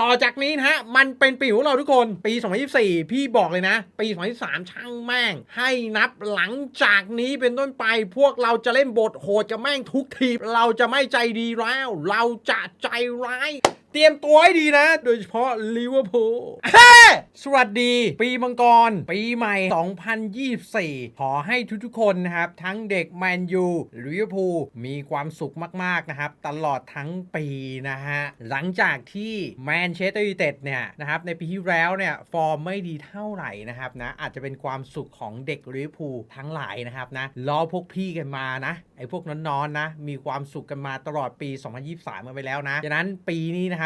ต่อจากนี้นะฮะ มันเป็นปีของเราทุกคนปี 2024 พี่บอกเลยนะ ปี 2023 ช่างแม่ง ให้นับหลังจากนี้เป็นต้นไปพวกเราจะเล่นบทโหดจะแม่งทุกที เราจะไม่ใจดีแล้ว เราจะใจร้าย ตรียมตัวให้ดีนะ โดยเฉพาะลิเวอร์พูลสวัสดี ปีมังกร ปีใหม่ 2024 ขอให้ทุกๆคนนะครับ ทั้งเด็กแมนยูลิเวอร์พูลมีความสุขมากๆนะครับ ตลอดทั้งปีนะฮะ หลังจากที่แมนเชสเตอร์ยูไนเต็ดเนี่ยนะครับ ในปีที่แล้วเนี่ย ฟอร์มไม่ดีเท่าไหร่นะครับนะ อาจจะเป็นความสุขของเด็กลิเวอร์พูลทั้งหลายนะครับนะรอพวกพี่กันมานะไอ้พวกน้อนๆนะมีความสุขกันมาตลอดปี 2023 กันไปแล้วนะฉะนั้นปีนี้นะครับ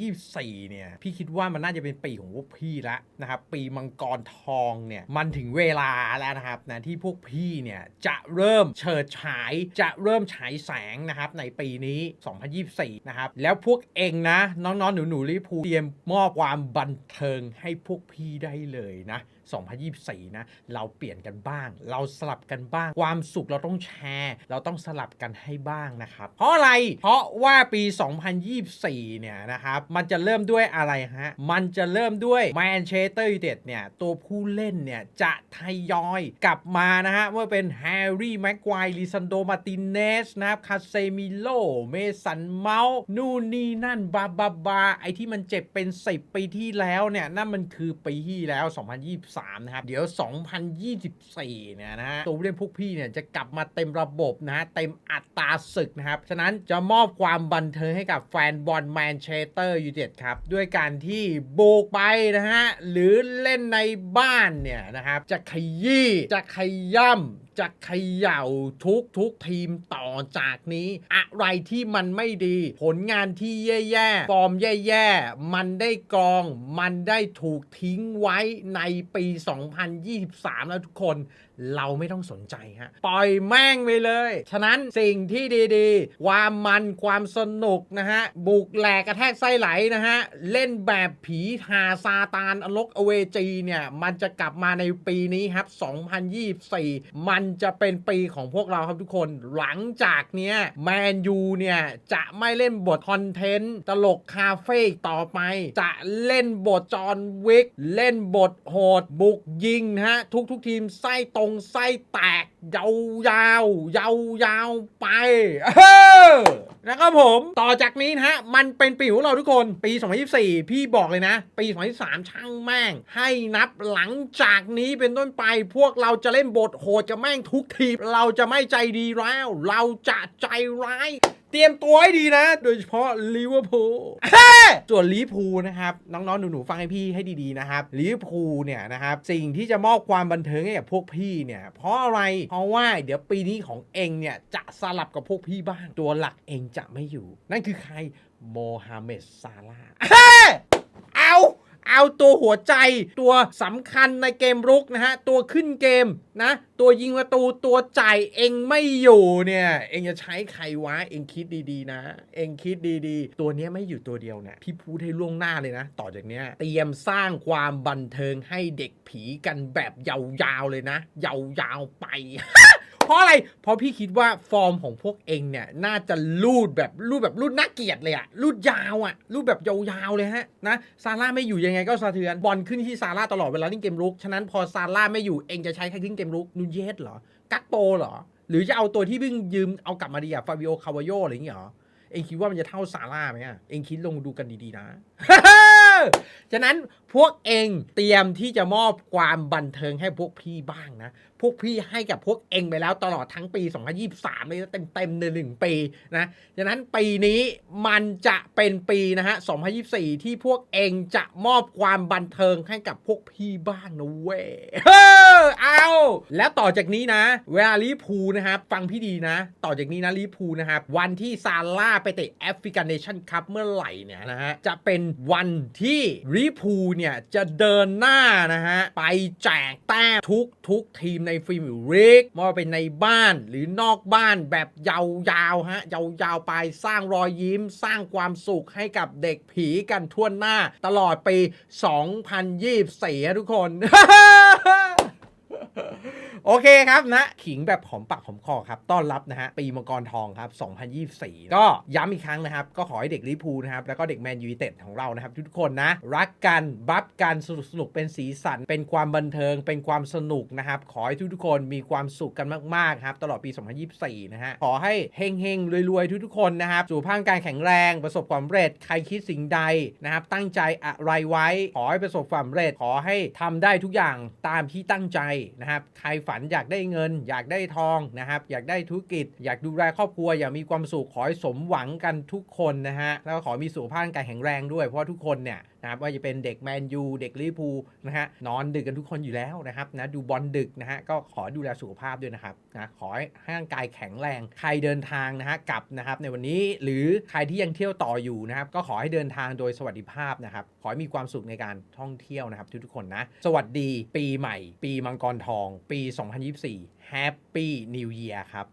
2024 เนี่ย พี่คิดว่ามันน่าจะเป็นปีของพวกพี่ละนะครับ ปีมังกรทองเนี่ย มันถึงเวลาแล้วนะครับนะที่พวกพี่เนี่ย จะเริ่มเฉิดฉาย จะเริ่มฉายแสงนะครับ ในปีนี้ 2024 นะครับ แล้วพวกเองนะ น้องๆ หนูๆลิเวอร์พูเตรียมมอบความบันเทิงให้พวกพี่ได้เลยนะ2024 นะ เราเปลี่ยนกันบ้าง เราสลับกันบ้าง ความสุขเราต้องแชร์ เราต้องสลับกันให้บ้างนะครับ เพราะอะไร เพราะว่าปี 2024 เนี่ยนะครับ มันจะเริ่มด้วยอะไรฮะ มันจะเริ่มด้วยแมนเชสเตอร์ยูไนเต็ดเนี่ย ตัวผู้เล่นเนี่ย จะทยอยกลับมานะฮะว่าเป็นแฮร์รี่แม็กควายลิซันโดมาตินเนสนะครับ คาเซมิโล เมสันเมาส์นู่นนี่นั่นบาบาบาไอที่มันเจ็บเป็น 10 ปีที่แล้วเนี่ย นั่นมันคือปีที่แล้ว 2024 2023 นะครับ เดี๋ยว 2024 เนี่ยนะฮะตัวผู้เล่นพวกพี่เนี่ยจะกลับมาเต็มระบบนะฮะเต็มอัตราศึกนะครับ ฉะนั้นจะมอบความบันเทิงให้กับแฟนบอลแมนเชสเตอร์ยูไนเต็ดครับ ด้วยการที่บุกไปนะฮะ หรือเล่นในบ้านเนี่ยนะครับ จะขยี้จะขย่ำจะเขย่าทุกทุกทีมต่อจากนี้ อะไรที่มันไม่ดี ผลงานที่แย่ๆ ฟอร์มแย่ๆ มันได้กรอง มันได้ถูกทิ้งไว้ในปี 2023 แล้วทุกคนเราไม่ต้องสนใจฮะปล่อยแม่งไปเลย ฉะนั้นสิ่งที่ดีๆ ความมันความสนุกนะฮะ บุกแหลกกระแทกไส้ไหลนะฮะ เล่นแบบผีหาซาตานอลกอเวจีเนี่ย มันจะกลับมาในปีนี้ครับ 2024 มันจะเป็นปีของพวกเราครับทุกคน หลังจากเนี้ยแมนยูเนี่ย จะไม่เล่นบทคอนเทนต์ตลกคาเฟ่ต่อไป จะเล่นบทจอห์นวิก เล่นบทโหดบุกยิงนะฮะ ทุกทุกๆทีมไส้ตรงไส้แตก ยาวยาวยาวยาวๆไปเออนะครับผมต่อจากนี้นะฮะ มันเป็นปีของเราทุกคนปี 2024 พี่บอกเลยนะ ปี 2023 ช่างแม่ง ให้นับหลังจากนี้เป็นต้นไปพวกเราจะเล่นบทโหดจะแม่งทุกทีมเราจะไม่ใจดีแล้ว เราจะใจร้าย เตรียมตัวให้ดีนะ โดยเฉพาะลิเวอร์พูลส่วนลิเวอร์พูลนะครับ น้องๆ หนูๆ ฟังให้พี่ให้ดีๆ นะครับลิเวอร์พูลเนี่ยนะครับ สิ่งที่จะมอบความบันเทิงให้กับพวกพี่เนี่ย เพราะอะไร เพราะว่าเดี๋ยวปีนี้ของเองเนี่ย จะสลับกับพวกพี่บ้าง ตัวหลักเองจะไม่อยู่ นั่นคือใครโมฮัมเหม็ดซาลาห์เอา เอาตัวหัวใจตัวสำคัญในเกมรุกนะฮะ ตัวขึ้นเกมนะ ตัวยิงประตูตัวจ่ายเองไม่อยู่เนี่ย เองจะใช้ใครวะ เองคิดดีๆนะ เองคิดดีๆ ตัวเนี้ยไม่อยู่ตัวเดียวเนี่ยพี่พูดให้ล่วงหน้าเลยนะ ต่อจากเนี้ยเตรียมสร้างความบันเทิงให้เด็กผีกันแบบยาวๆเลยนะ ยาวๆไป ราะอะไร เพราะพี่คิดว่าฟอร์มของพวกเองเนี่ย น่าจะลูดแบบลูดแบบลูดน่าเกียดเลยอะลูดยาวอะลูดแบบยาวๆเลยฮะนะซาร่าไม่อยู่ยังไงก็สะเทือนบอลขึ้นที่ซาร่าตลอดเวลาเล่นเกมรุกฉะนั้นพอซาร่าไม่อยู่เองจะใช้ใครขึ้นเกมรุกนูเยสเหรอกักโปเหรอหรือจะเอาตัวที่เพิ่งยืมเอากลับมาดีอะฟาบิโอคาวาโยอะไรอย่างเงี้ยเหรอเองคิดว่ามันจะเท่าซาร่าไหมอะเองคิดลงดูกันดีๆนะฉะนั้นพวกเองเตรียมที่จะมอบความบันเทิงให้พวกพี่บ้างนะ พวกพี่ให้กับพวกเองไปแล้วตลอดทั้งปี 2023เลยนะเต็มๆในหนึ่งปีนะฉะนั้นปีนี้มันจะเป็นปีนะฮะ 2024 ที่พวกเองจะมอบความบันเทิงให้กับพวกพี่บ้างนะเว้ยเฮ้อเอาแล้วต่อจากนี้นะ เวลาลิพูนะครับ ฟังพี่ดีนะ ต่อจากนี้นะลิพูนะครับ วันที่ซาร่าไปเตะแอฟริกันเนชั่นคัพเมื่อไหร่เนี่ยนะฮะ จะเป็นวันที่ลิพูเนี่ยจะเดินหน้านะฮะ ไปแจกแต้มทุกทุกทีมในในฟิลลีกไม่ว่าเป็นในบ้านหรือนอกบ้านแบบยาวๆฮะยาวๆไปสร้างรอยยิ้ม สร้างความสุขให้กับเด็กผีกันทั่วหน้า ตลอดปี 2024 ทุกคน โอเคครับนะ ขิงแบบหอมปากหอมคอครับ ต้อนรับนะฮะ ปีมังกรทองครับ 2024 ก็ย้ำอีกครั้งนะครับ ก็ขอให้เด็กลิพูนะครับ แล้วก็เด็กแมนยูไนเต็ดของเรานะครับ ทุกคนนะ รักกัน บัฟกัน สนุกสนุกเป็นสีสัน เป็นความบันเทิง เป็นความสนุกนะครับ ขอให้ทุกๆคนมีความสุขกันมากๆครับ ตลอดปี 2024 นะฮะ ขอให้เฮงเฮงๆรวยๆ ทุกๆคนนะครับสุขภาพการแข็งแรง ประสบความสำเร็จ ใครคิดสิ่งใดนะครับ ตั้งใจอะไรไว้ ขอให้ประสบความสำเร็จ ขอให้ทำได้ทุกอย่างตามที่ตั้งใจนะครับ ใครฝันอยากได้เงิน อยากได้ทองนะครับ อยากได้ธุรกิจ อยากดูแลครอบครัว อยากมีความสุขขอให้สมหวังกันทุกคนนะฮะแล้วก็ขอมีสุขภาพร่างกายแข็งแรงด้วยเพราะทุกคนเนี่ย นะครับว่าจะเป็นเด็กแมนยูเด็กลิเวอร์พูลนะฮะนอนดึกกันทุกคนอยู่แล้วนะครับนะดูบอลดึกนะฮะก็ขอดูแลสุขภาพด้วยนะครับนะขอให้ร่างกายแข็งแรง ใครเดินทางนะฮะกลับนะครับในวันนี้หรือใครที่ยังเที่ยวต่ออยู่นะครับก็ขอให้เดินทางโดยสวัสดิภาพนะครับขอให้มีความสุขในการท่องเที่ยวนะครับทุกๆคนนะสวัสดีปีใหม่ ปีมังกรทอง ปี 2024 Happy New Year ครับ